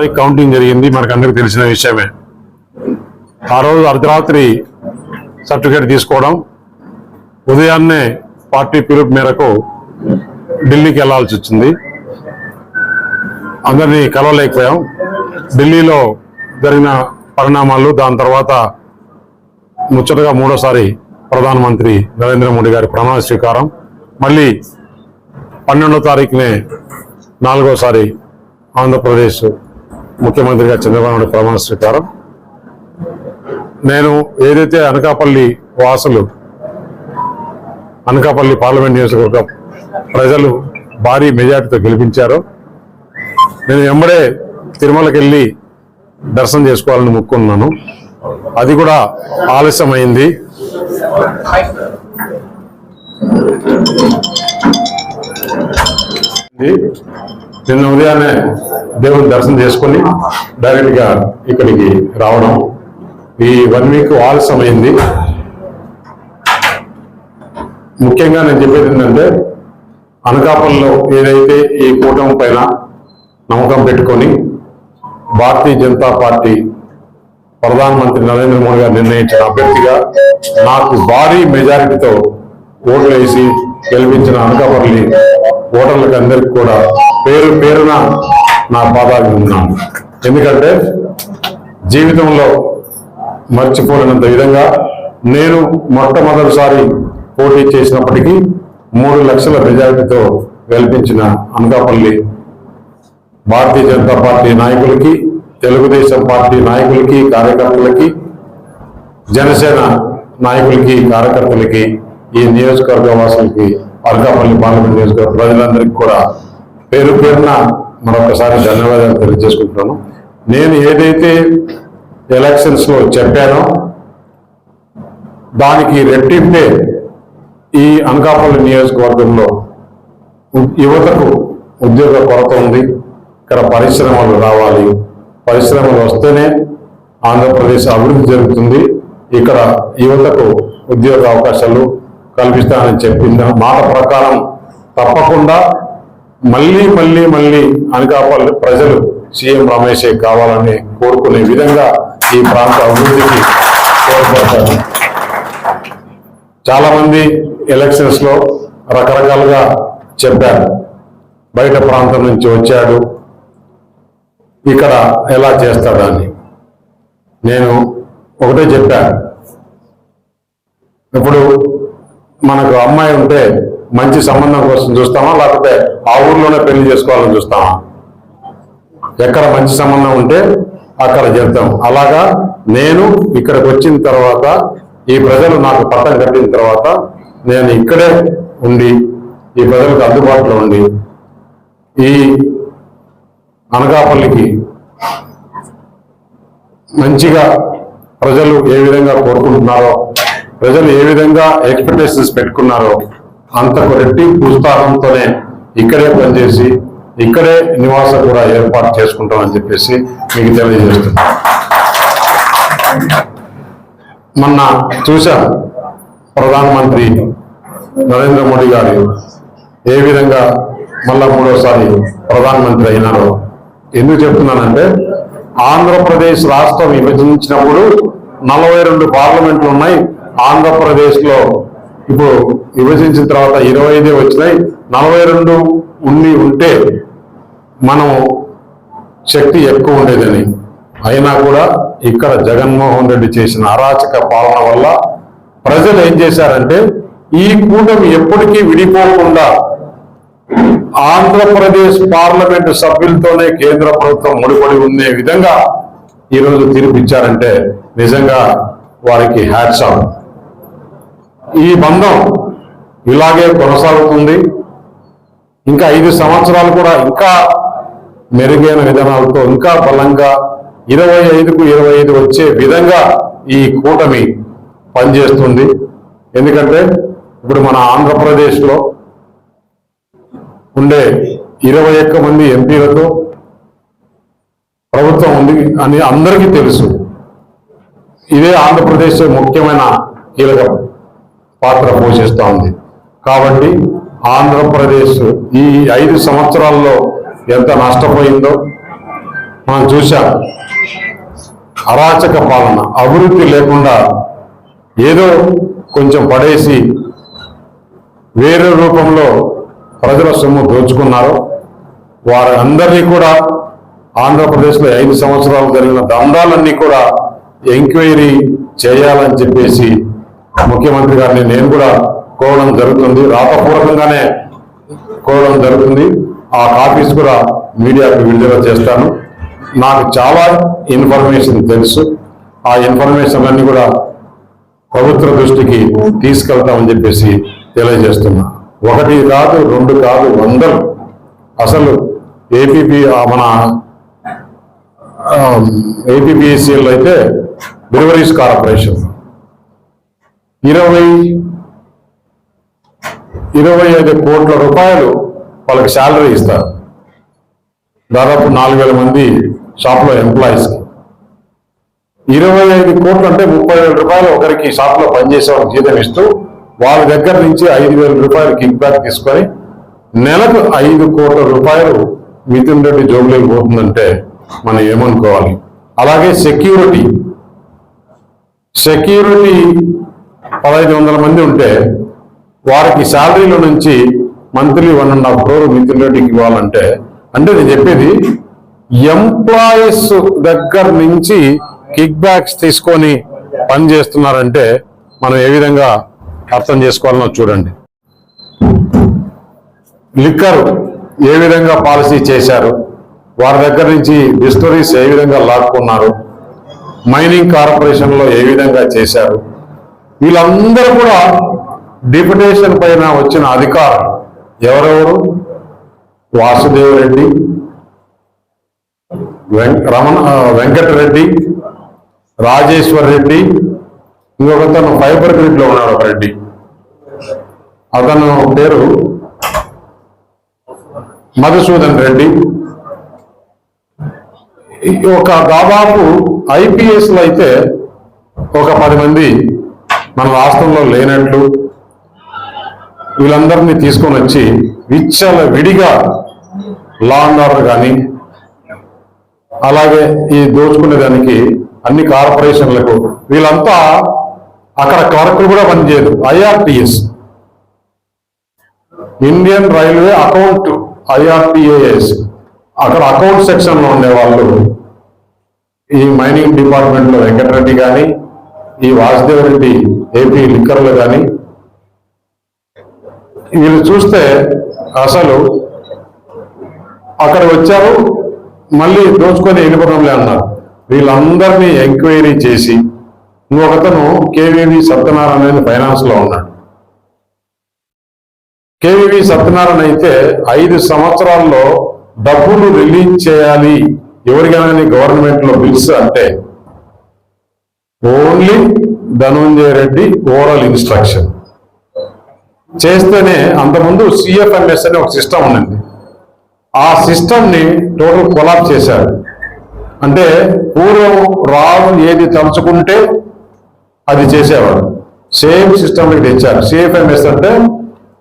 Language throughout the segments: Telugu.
తారీఖు కౌంటింగ్ జరిగింది. మనకు అందరికి తెలిసిన విషయమే. ఆ రోజు అర్ధరాత్రి సర్టిఫికేట్ తీసుకోవడం. ఉదయాన్నే పార్టీ పిలుపు మేరకు ఢిల్లీకి వెళ్ళాల్సి వచ్చింది. అందరినీ కలవలేకపోయాం. ఢిల్లీలో జరిగిన పరిణామాలు దాని తర్వాత ముచ్చటగా మూడోసారి ప్రధానమంత్రి నరేంద్ర మోడీ గారి ప్రమాణ స్వీకారం. మళ్ళీ పన్నెండో తారీఖునే నాలుగోసారి ఆంధ్రప్రదేశ్ ముఖ్యమంత్రిగా చంద్రబాబు ప్రమాణ స్వీకారం. నేను ఏదైతే అనకాపల్లి వాసులు అనకాపల్లి పార్లమెంట్ నియోజకవర్గ ప్రజలు భారీ మెజార్టీతో గెలిపించారో నేను వెంబడే తిరుమలకి వెళ్ళి దర్శనం చేసుకోవాలని మొక్కున్నాను అది కూడా ఆలస్యమైంది. నిన్న ఉదయాన్నే దేవుని దర్శనం చేసుకొని డైరెక్ట్గా ఇక్కడికి రావడం. ఈ వన్ వీక్ అయింది ముఖ్యంగా నేను చెప్పేది ఏంటంటే అనకాపల్లిలో ఏదైతే ఈ కూటమి పైన నమ్మకం పెట్టుకొని భారతీయ జనతా పార్టీ ప్రధానమంత్రి నరేంద్ర మోడీ గారు నిర్ణయించిన అభ్యర్థిగా నాకు భారీ మెజారిటీతో ఓట్లు వేసి గెలిపించిన అనకాపల్లి ఓటర్లకు అందరికి కూడా పేరు పేరున నా పాదాలు ఉన్నాను. ఎందుకంటే జీవితంలో మర్చిపోలేనంత విధంగా నేను మొట్టమొదటిసారి పోటీ చేసినప్పటికీ మూడు లక్షల మెజారిటీతో గెలిపించిన అనకాపల్లి భారతీయ జనతా పార్టీ నాయకులకి తెలుగుదేశం పార్టీ నాయకులకి కార్యకర్తలకి జనసేన నాయకులకి కార్యకర్తలకి ఈ నియోజకవర్గ వాసులకి అనకాపల్లి పార్లమెంట్ నియోజకవర్గ ప్రజలందరికీ కూడా పేరు పేరున మరొకసారి ధన్యవాదాలు తెలియజేసుకుంటున్నాను. నేను ఏదైతే ఎలక్షన్స్లో చెప్పానో దానికి రెట్టింపే ఈ అనకాపల్లి నియోజకవర్గంలో యువతకు ఉద్యోగ కొరత ఉంది. ఇక్కడ పరిశ్రమలు రావాలి. పరిశ్రమలు వస్తేనే ఆంధ్రప్రదేశ్ అభివృద్ధి జరుగుతుంది. ఇక్కడ యువతకు ఉద్యోగ అవకాశాలు కల్పిస్తానని చెప్పింది? మాట ప్రకారం తప్పకుండా మళ్ళీ మళ్ళీ మళ్ళీ అనకాపల్లి ప్రజలు సీఎం రమేష్ కావాలని కోరుకునే విధంగా ఈ ప్రాంత అభివృద్ధికి తోడ్పడతారు. చాలా మంది ఎలక్షన్స్లో రకరకాలుగా చెప్పారు. బయట ప్రాంతం నుంచి వచ్చాడు. ఇక్కడ ఎలా చేస్తాడని నేను ఒకటే చెప్పాను. ఇప్పుడు మనకు అమ్మాయి ఉంటే మంచి సంబంధం కోసం చూస్తామా? లేకపోతే ఆ ఊర్లోనే పెళ్ళి చేసుకోవాలని చూస్తామా? ఎక్కడ మంచి సంబంధం ఉంటే అక్కడ చెప్తాం అలాగా నేను ఇక్కడికి వచ్చిన తర్వాత ఈ ప్రజలు నాకు పట్టం కట్టిన తర్వాత నేను ఇక్కడే ఉండి ఈ ప్రజలకు అందుబాటులో ఉండి ఈ అనకాపల్లికి మంచిగా ప్రజలు ఏ విధంగా కోరుకుంటున్నారో ప్రజలు ఏ విధంగా ఎక్స్పెక్టేషన్స్ పెట్టుకున్నారో అంతకు రెట్టింపు ఉత్సాహంతోనే ఇక్కడే పనిచేసి ఇక్కడే నివాసం కూడా ఏర్పాటు చేసుకుంటామని చెప్పేసి మీకు తెలియజేస్తున్నాను. మొన్న చూశాం ప్రధానమంత్రి నరేంద్ర మోడీ గారు ఏ విధంగా మళ్ళా మూడోసారి ప్రధానమంత్రి అయినారో ఎందుకు చెప్తున్నానంటే ఆంధ్రప్రదేశ్ రాష్ట్రం విభజించినప్పుడు నలభై రెండు పార్లమెంట్లు ఉన్నాయి ఆంధ్రప్రదేశ్లో ఇప్పుడు విభజించిన తర్వాత ఇరవై ఐదే వచ్చినాయి. నలభై రెండు ఉండి ఉంటే మనం శక్తి ఎక్కువ ఉండేదని. అయినా కూడా ఇక్కడ జగన్మోహన్ రెడ్డి చేసిన అరాచక పాలన వల్ల ప్రజలు ఏం చేశారంటే ఈ కూటమి ఎప్పటికీ విడిపోకుండా ఆంధ్రప్రదేశ్ పార్లమెంటు సభ్యులతోనే కేంద్ర ప్రభుత్వం ముడిపడి ఉండే విధంగా ఈరోజు తీర్పిచ్చారంటే నిజంగా వారికి హ్యాట్స్ ఈ బంధం ఇలాగే కొనసాగుతుంది. ఇంకా ఐదు సంవత్సరాలు కూడా ఇంకా మెరుగైన విధానాలతో ఇంకా బలంగా ఇరవై ఐదుకు ఇరవై ఐదు వచ్చే విధంగా ఈ కూటమి పనిచేస్తుంది. ఎందుకంటే ఇప్పుడు మన ఆంధ్రప్రదేశ్లో ఉండే ఇరవై ఒక్క మంది ఎంపీలతో ప్రభుత్వం ఉంది అని అందరికీ తెలుసు. ఇదే ఆంధ్రప్రదేశ్ ముఖ్యమైన కీలకం. పాత్ర పోషిస్తూ ఉంది కాబట్టి ఆంధ్రప్రదేశ్ ఈ ఐదు సంవత్సరాల్లో ఎంత నష్టపోయిందో మనం చూసాం అరాచక పాలన అభివృద్ధి లేకుండా ఏదో కొంచెం పడేసి వేరే రూపంలో ప్రజల సొమ్ము దోచుకున్నారు. వారందరినీ కూడా ఆంధ్రప్రదేశ్లో ఐదు సంవత్సరాలు జరిగిన దందాలన్నీ కూడా ఎంక్వైరీ చేయాలని చెప్పేసి ముఖ్యమంత్రి గారిని నేను కూడా కోవడం జరుగుతుంది. రాతపూర్వకంగానే కోవడం జరుగుతుంది. ఆ కాపీస్ కూడా మీడియాకు విడుదల చేస్తాను. నాకు చాలా ఇన్ఫర్మేషన్ తెలుసు. ఆ ఇన్ఫర్మేషన్ అన్ని కూడా ప్రభుత్వ దృష్టికి తీసుకెళ్తామని చెప్పేసి తెలియజేస్తున్నా. ఒకటి కాదు రెండు కాదు వందలు. అసలు ఏపీపీ మన ఏపీపీఎస్సీలో అయితే బ్రివరీస్ కార్పొరేషన్. ఇరవై ఇరవై ఐదు కోట్ల రూపాయలు వాళ్ళకి శాలరీ ఇస్తారు. దాదాపు నాలుగు వేల మంది షాప్లో ఎంప్లాయీస్కి ఇరవై ఐదు కోట్లు అంటే ముప్పై వేల రూపాయలు ఒకరికి షాప్లో పనిచేసే వాళ్ళకి జీతం ఇస్తూ వాళ్ళ దగ్గర నుంచి ఐదు వేల రూపాయలు కిక్ బ్యాక్ తీసుకొని నెలకు ఐదు కోట్ల రూపాయలు మిథున్ రెడ్డి జోబులోకి పోతుందంటే మనం ఏమనుకోవాలి? అలాగే సెక్యూరిటీ. సెక్యూరిటీ పదహైదు వందల మంది ఉంటే వారికి శాలరీల నుంచి monthly one and half crore మిత్రులకి ఇవ్వాలంటే అంటే నేను చెప్పేది ఎంప్లాయీస్ దగ్గర నుంచి కిక్ బ్యాక్స్ తీసుకొని పని చేస్తున్నారంటే మనం ఏ విధంగా అర్థం చేసుకోవాలనో చూడండి. లిక్కర్ ఏ విధంగా పాలసీ చేశారు? వారి దగ్గర నుంచి డిస్టరీస్ ఏ విధంగా లాక్కున్నారు? మైనింగ్ కార్పొరేషన్లో ఏ విధంగా చేశారు? వీళ్ళందరూ కూడా డిప్యుటేషన్ పైన వచ్చిన అధికారులు ఎవరెవరు? వాసుదేవరెడ్డి వెం- రమణ వెంకటరెడ్డి రాజేశ్వర్ రెడ్డి ఇంకొకతను ఫైబర్ గ్రిడ్లో ఉన్నాడు ఒక రెడ్డి. అతను పేరు మధుసూదన్ రెడ్డి. ఒక దాదాపు ఐపీఎస్లు అయితే ఒక పది మంది మన రాష్ట్రంలో లేనట్లు వీళ్ళందరినీ తీసుకొని వచ్చి విచ్చల విడిగా లా అండ్ ఆర్డర్ కానీ అలాగే ఈ దోచుకునే దానికి అన్ని కార్పొరేషన్లకు వీళ్ళంతా అక్కడ క్లర్క్లు కూడా పనిచేయదు IRTS. Indian railway account IRTAS. అక్కడ అకౌంట్ సెక్షన్లో ఉండే వాళ్ళు ఈ మైనింగ్ డిపార్ట్మెంట్లో వెంకటరెడ్డి కానీ ఈ వాసుదేవ రెడ్డి ఏపీ లిక్కర్లు కానీ వీళ్ళు చూస్తే అసలు అక్కడ వచ్చారు మళ్ళీ దోచుకొని వెళ్ళిపోవడంలే అన్నారు. వీళ్ళందరినీ ఎంక్వైరీ చేసి ఇంకొకతను కేవీవి సత్యనారాయణ అనేది ఫైనాన్స్లో ఉన్నాడు. కేవీవి సత్యనారాయణ అయితే ఐదు సంవత్సరాల్లో డబ్బులు రిలీజ్ చేయాలి. ఎవరికైనా గవర్నమెంట్లో బిల్స్ అంటే only Dhanunjaya Reddy overall instruction. చేస్తేనే అంతకుముందు సిఎఫ్ఎంఎస్ అనే ఒక సిస్టమ్ ఉందండి ఆ సిస్టమ్ని టోటల్ కొలాప్ చేశారు. అంటే పూర్వం రావు ఏది తలుచుకుంటే అది చేసేవాడు. సేమ్ సిస్టమ్కి తెచ్చారు. సిఎఫ్ఎంఎస్ అంటే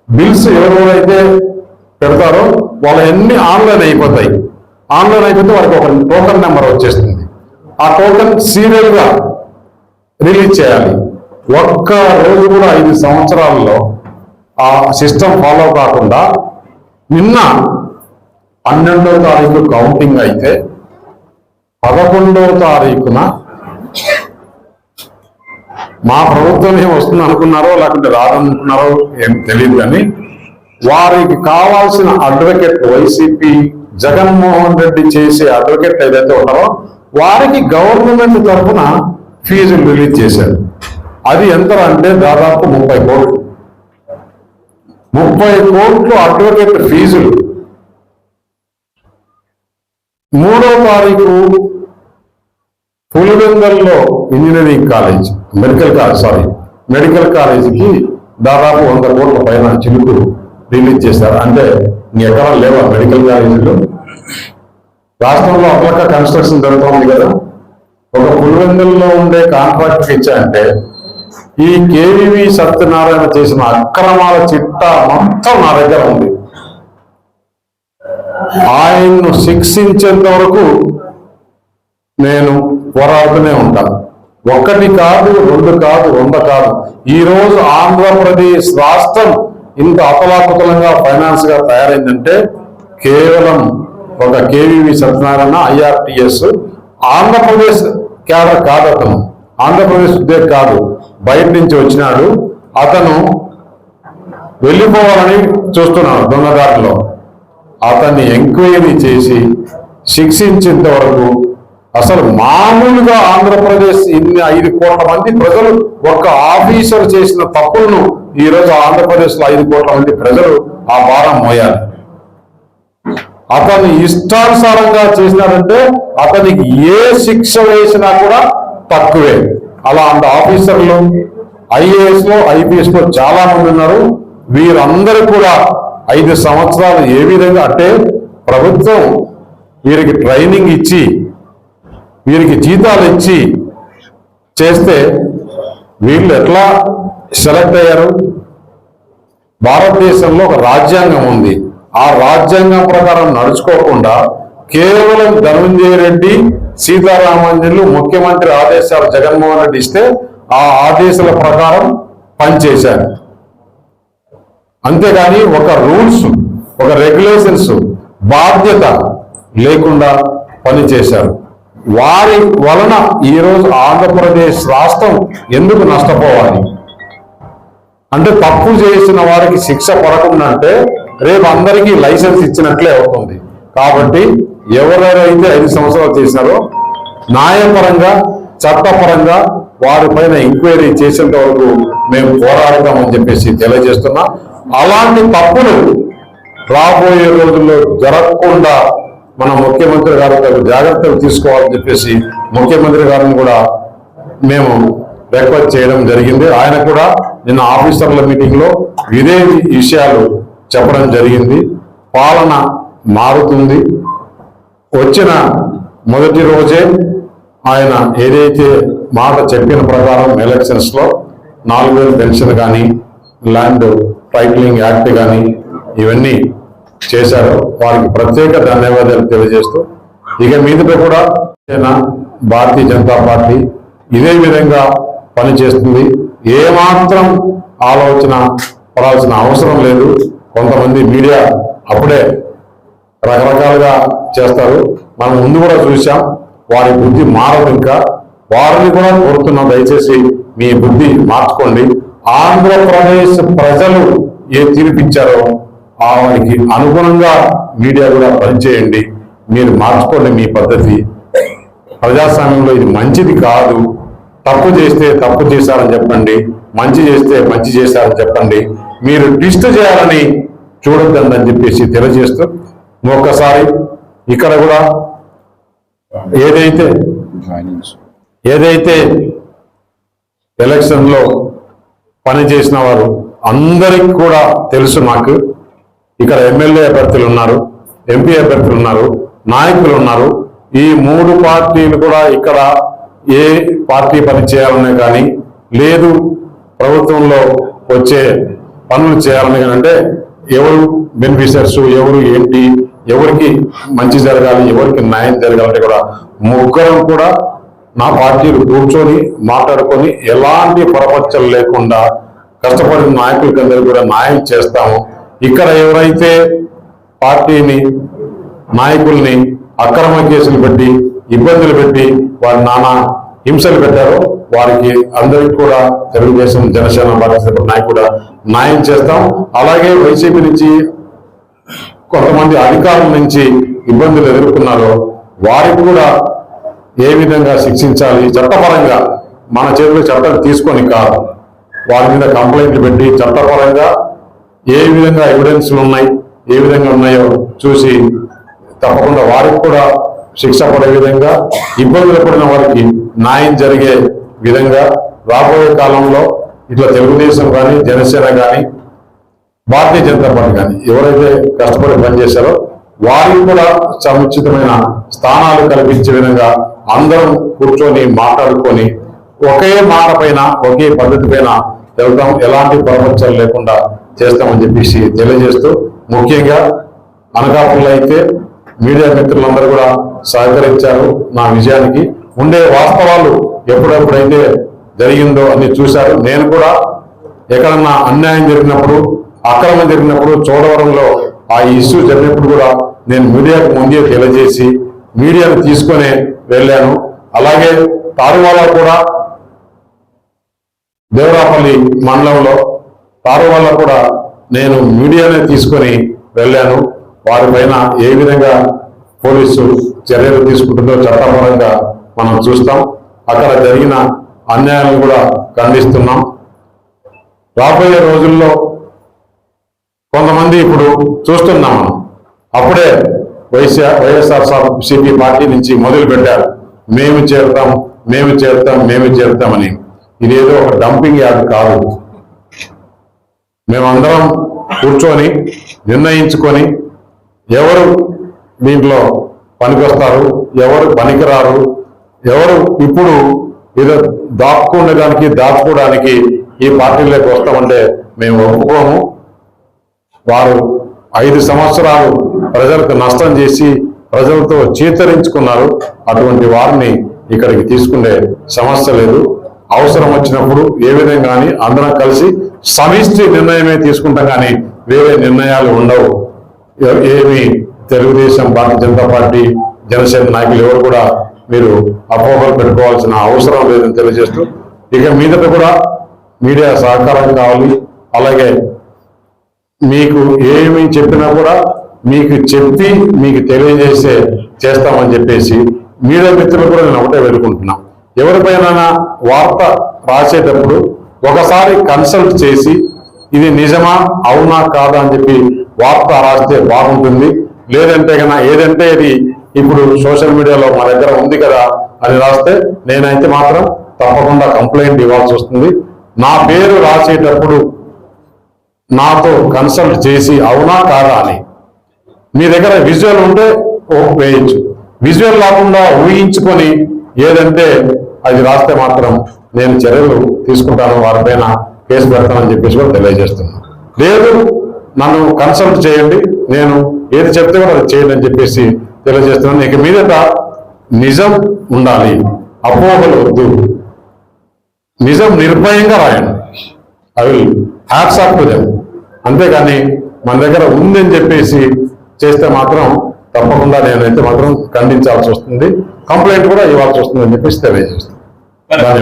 బిల్స్ ఎవరెవరైతే పెడతారో వాళ్ళన్నీ ఆన్లైన్ అయిపోతాయి. ఆన్లైన్ అయిపోతే వాళ్ళకి ఒక టోకన్ నెంబర్ వచ్చేస్తుంది. ఆ టోకన్ సీరియల్గా రిలీజ్ చేయాలి. ఒక్క రోజు కూడా ఐదు సంవత్సరాల్లో ఆ సిస్టమ్ ఫాలో కాకుండా నిన్న పన్నెండవ తారీఖు కౌంటింగ్ అయితే పదకొండవ తారీఖున మా ప్రభుత్వం ఏం వస్తుంది అనుకున్నారో లేకుంటే రాదనుకున్నారో ఏం తెలియదు కానీ వారికి కావాల్సిన అడ్వకేట్ వైసీపీ జగన్మోహన్ రెడ్డి చేసే అడ్వకేట్ ఏదైతే ఉన్నారో వారికి గవర్నమెంట్ తరఫున ఫీజులు రిలీజ్ చేశారు. అది ఎంత అంటే దాదాపు ముప్పై కోట్లు. ముప్పై కోట్లు అడ్వకేట్ ఫీజులు మూడో తారీఖు పులివెందల్లో engineering college medical college sorry medical కాలేజీకి దాదాపు వంద కోట్ల పైన చిలుకు రిలీజ్ చేశారు. అంటే ఎక్కడ లేవా మెడికల్ కాలేజీలో రాష్ట్రంలో అప్పటిక కన్స్ట్రక్షన్ జరుగుతుంది కదా. ఒక పులివెందుల్లో ఉండే కాంట్రాక్టర్ ఇచ్చాయంటే ఈ కేవీవి సత్యనారాయణ చేసిన అక్రమాల చిట్టా మొత్తం నా దగ్గర ఉంది. ఆయన్ను శిక్షించేంత వరకు నేను పోరాడుతూనే ఉంటాను ఒకటి కాదు రెండు కాదు వంద కాదు. ఈ రోజు ఆంధ్రప్రదేశ్ రాష్ట్రం ఇంత అతలాకుతలంగా ఫైనాన్స్గా తయారైందంటే కేవలం ఒక K V V Satyanarayana IRTS Andhra Pradesh cadre కాదు అతను. ఆంధ్రప్రదేశ్ ఉద్యోగి కాదు. బయట నుంచి వచ్చినాడు. అతను వెళ్ళిపోవాలని చూస్తున్నాడు దొంగదారిలో. అతన్ని ఎంక్వైరీ చేసి శిక్షించేంత వరకు అసలు మామూలుగా ఆంధ్రప్రదేశ్ ఇన్ని ఐదు కోట్ల మంది ప్రజలు ఒక ఆఫీసర్ చేసిన తప్పులను ఈ రోజు ఐదు కోట్ల మంది ప్రజలు ఆ భారం మోయాలి. అతన్ని ఇష్టానుసారంగా చేసినారంటే అతనికి ఏ శిక్ష వేసినా కూడా తక్కువే. అలా అంత ఆఫీసర్లు ఐఏఎస్లో ఐపీఎస్లో చాలా మంది ఉన్నారు. వీరందరూ కూడా ఐదు సంవత్సరాలు ఏ విధంగా అంటే ప్రభుత్వం వీరికి ట్రైనింగ్ ఇచ్చి వీరికి జీతాలు ఇచ్చి చేస్తే వీళ్ళు ఎట్లా సెలెక్ట్ అయ్యారు? భారతదేశంలో ఒక రాజ్యాంగం ఉంది. ఆ రాజ్యాంగం ప్రకారం నడుచుకోకుండా కేవలం ధనంజయ రెడ్డి సీతారామంజనులు ముఖ్యమంత్రి ఆదేశాలు జగన్మోహన్ రెడ్డి ఇస్తే ఆ ఆదేశాల ప్రకారం పనిచేశారు. అంతేగాని ఒక రూల్స్ ఒక రెగ్యులేషన్స్ బాధ్యత లేకుండా పనిచేశారు. వారి వలన ఈరోజు ఆంధ్రప్రదేశ్ రాష్ట్రం ఎందుకు నష్టపోవాలి? అంటే తప్పు చేసిన వారికి శిక్ష పడకుండా అంటే రేపు అందరికీ లైసెన్స్ ఇచ్చినట్లే అవుతుంది. కాబట్టి ఎవరెవరైతే ఐదు సంవత్సరాలు చేశారో న్యాయపరంగా చట్టపరంగా వారిపైన ఎంక్వైరీ చేసేంత వరకు మేము పోరాడతామని చెప్పేసి తెలియజేస్తున్నా. అలాంటి తప్పులు రాబోయే రోజుల్లో జరగకుండా మన ముఖ్యమంత్రి గారు తగు జాగ్రత్తలు తీసుకోవాలని చెప్పేసి ముఖ్యమంత్రి గారిని కూడా మేము రిక్వెస్ట్ చేయడం జరిగింది. ఆయన కూడా నిన్న ఆఫీసర్ల మీటింగ్లో ఇదే విషయాలు చెప్పడం జరిగింది. పాలన మారుతుంది. వచ్చిన మొదటి రోజే ఆయన ఏదైతే మాట చెప్పిన ప్రకారం ఎలక్షన్స్లో నాలుగు వేలు పెన్షన్ కానీ ల్యాండ్ టైటిలింగ్ యాక్ట్ కానీ ఇవన్నీ చేశారు. వారికి ప్రత్యేక ధన్యవాదాలు తెలియజేస్తూ ఇక మీదట కూడా జన భారతీయ జనతా పార్టీ ఇదే విధంగా పనిచేస్తుంది. ఏమాత్రం ఆలోచన పడాల్సిన అవసరం లేదు. కొంతమంది మీడియా అప్పుడే రకరకాలుగా చేస్తారు. మనం ముందు కూడా చూసాం వారి బుద్ధి మారదు ఇంకా. వారిని కూడా కోరుతున్నాం దయచేసి మీ బుద్ధి మార్చుకోండి. ఆంధ్రప్రదేశ్ ప్రజలు ఏ తీర్పిచ్చారో వారికి అనుగుణంగా మీడియా కూడా పనిచేయండి. మీరు మార్చుకోండి మీ పద్ధతి. ప్రజాస్వామ్యంలో ఇది మంచిది కాదు. తప్పు చేస్తే తప్పు చేశారని చెప్పండి. మంచి చేస్తే మంచి చేశారని చెప్పండి. మీరు ట్విస్ట్ చేయాలని చూడొద్దండి అని చెప్పేసి తెలియజేస్తూ ఒక్కసారి ఇక్కడ కూడా ఏదైతే ఏదైతే ఎలక్షన్లో పనిచేసిన వారు అందరికి కూడా తెలుసు నాకు ఇక్కడ ఎమ్మెల్యే అభ్యర్థులు ఉన్నారు ఎంపీ అభ్యర్థులు ఉన్నారు నాయకులు ఉన్నారు. ఈ మూడు పార్టీలు కూడా ఇక్కడ ఏ పార్టీ పని చేయాలనే కానీ లేదు ప్రభుత్వంలో వచ్చే పనులు చేయాలని అంటే ఎవరు బెనిఫిషియర్స్ ఎవరు ఏంటి ఎవరికి మంచి జరగాలి ఎవరికి న్యాయం జరగాలంటే కూడా ముగ్గురం కూడా నా పార్టీలు కూర్చొని మాట్లాడుకొని ఎలాంటి పొరపచ్చలు లేకుండా కష్టపడిన నాయకులకందరూ కూడా న్యాయం చేస్తాము. ఇక్కడ ఎవరైతే పార్టీని నాయకుల్ని అక్రమ కేసులు పెట్టి ఇబ్బందులు పెట్టి వారి నానా హింసలు పెట్టారో వారికి అందరికి కూడా తెలుగుదేశం జనసేన భారతీయ నాయకుడు కూడా న్యాయం చేస్తాం. అలాగే వైసీపీ నుంచి కొంతమంది అధికారుల నుంచి ఇబ్బందులు ఎదుర్కొన్నారో వారికి కూడా ఏ విధంగా శిక్షించాలి? చట్టపరంగా మన చేతిలో చట్టం తీసుకొని కాదు. వారి మీద కంప్లైంట్లు పెట్టి చట్టపరంగా ఏ విధంగా ఎవిడెన్స్లు ఉన్నాయి ఏ విధంగా ఉన్నాయో చూసి తప్పకుండా వారికి కూడా శిక్ష పడే విధంగా ఇబ్బందులు పడిన వారికి న్యాయం జరిగే విధంగా రాబోయే కాలంలో ఇట్లా తెలుగుదేశం కానీ జనసేన కానీ భారతీయ జనతా పార్టీ కానీ ఎవరైతే కష్టపడి పనిచేశారో వారికి కూడా సముచితమైన స్థానాలు కల్పించే విధంగా అందరం కూర్చొని మాట్లాడుకొని ఒకే మాట పైన ఒకే పద్ధతి పైన వెళ్తాం. ఎలాంటి ప్రపంచాలు లేకుండా చేస్తామని చెప్పేసి తెలియజేస్తూ ముఖ్యంగా అనకాపల్లి అయితే మీడియా మిత్రులందరూ కూడా సహకరించారు నా విజయానికి. ఉండే వాస్తవాలు ఎప్పుడెప్పుడైతే జరిగిందో అన్ని చూశారు. నేను కూడా ఎక్కడన్నా అన్యాయం జరిగినప్పుడు అక్రమం జరిగినప్పుడు చోడవరంలో ఆ ఇష్యూ జరిగినప్పుడు కూడా నేను మీడియాకు ముందే తెలియజేసి మీడియాను తీసుకొని వెళ్ళాను. అలాగే తారువాలా కూడా దేవరాపల్లి మండలంలో తారువాల కూడా నేను మీడియానే తీసుకొని వెళ్ళాను. వారిపైన ఏ విధంగా పోలీసు చర్యలు తీసుకుంటుందో చట్టపరంగా మనం చూస్తాం. అక్కడ జరిగిన అన్యాయాలను కూడా ఖండిస్తున్నాం. రాబోయే రోజుల్లో కొంతమంది ఇప్పుడు చూస్తున్నాం మనం. అప్పుడే వైఎస్ఆర్ వైఎస్ఆర్ సిపి పార్టీ నుంచి మొదలు పెట్టారు. మేము చేరుతాం మేము చేరుతాం మేము చేరుతామని. ఇదేదో ఒక డంపింగ్ యార్డ్ కాదు. మేమందరం కూర్చొని నిర్ణయించుకొని ఎవరు దీంట్లో పనికొస్తారు ఎవరు పనికిరారు ఎవరు ఇప్పుడు ఏదో దాక్కుండడానికి దాచుకోవడానికి ఈ పార్టీలోకి వస్తామంటే మేము ఒప్పుకోము. వారు ఐదు సంవత్సరాలు ప్రజలకు నష్టం చేసి ప్రజలతో చేతరించుకున్నారు. అటువంటి వారిని ఇక్కడికి తీసుకునే సమస్య లేదు. అవసరం వచ్చినప్పుడు ఏ విధంగా కానీ అందరం కలిసి సమిష్టి నిర్ణయమే తీసుకుంటాం కానీ వేరే నిర్ణయాలు ఉండవు. ఏమి తెలుగుదేశం భారతీయ జనతా పార్టీ జనసేన నాయకులు ఎవరు కూడా మీరు అపోహలు పెట్టుకోవాల్సిన అవసరం లేదని తెలియజేస్తూ ఇక మీదట కూడా మీడియా సహకారం కావాలి. అలాగే మీకు ఏమి చెప్పినా కూడా మీకు చెప్పి మీకు తెలియజేసే చేస్తామని చెప్పేసి మీడియా మిత్రులు కూడా నేను ఒకటే వెళ్ళుకుంటున్నా ఎవరిపైన వార్త రాసేటప్పుడు ఒకసారి కన్సల్ట్ చేసి ఇది నిజమా అవునా కాదా అని చెప్పి వార్త రాస్తే బాగుంటుంది. లేదంటే కన్నా ఏదంటే ఇది ఇప్పుడు సోషల్ మీడియాలో మా దగ్గర ఉంది కదా అని రాస్తే నేనైతే మాత్రం తప్పకుండా కంప్లైంట్ ఇవ్వాల్సి వస్తుంది. నా పేరు రాసేటప్పుడు నాతో కన్సల్ట్ చేసి అవునా కాదా అని. మీ దగ్గర విజువల్ ఉంటే ఓ వేయచ్చు విజువల్ లేకుండా ఊహించుకొని ఏదంటే అది రాస్తే మాత్రం నేను చర్యలు తీసుకుంటాను వారిపైన కేసు పెడతానని చెప్పేసి కూడా తెలియజేస్తున్నాను లేదు నన్ను కన్సల్ట్ చేయండి నేను ఏది చెప్తే కూడా అది చేయండి అని చెప్పేసి తెలియజేస్తున్నాను. ఇక మీదట నిజం ఉండాలి. అపోహలు వద్దు. నిజం నిర్భయంగా రాయండి. I will hats off to them అంతేగాని మన దగ్గర ఉందని చెప్పేసి చేస్తే మాత్రం తప్పకుండా నేనైతే మాత్రం ఖండించాల్సి వస్తుంది. కంప్లైంట్ కూడా ఇవ్వాల్సి వస్తుంది అని చెప్పేసి తెలియజేస్తాను ధన్యవాదాలు.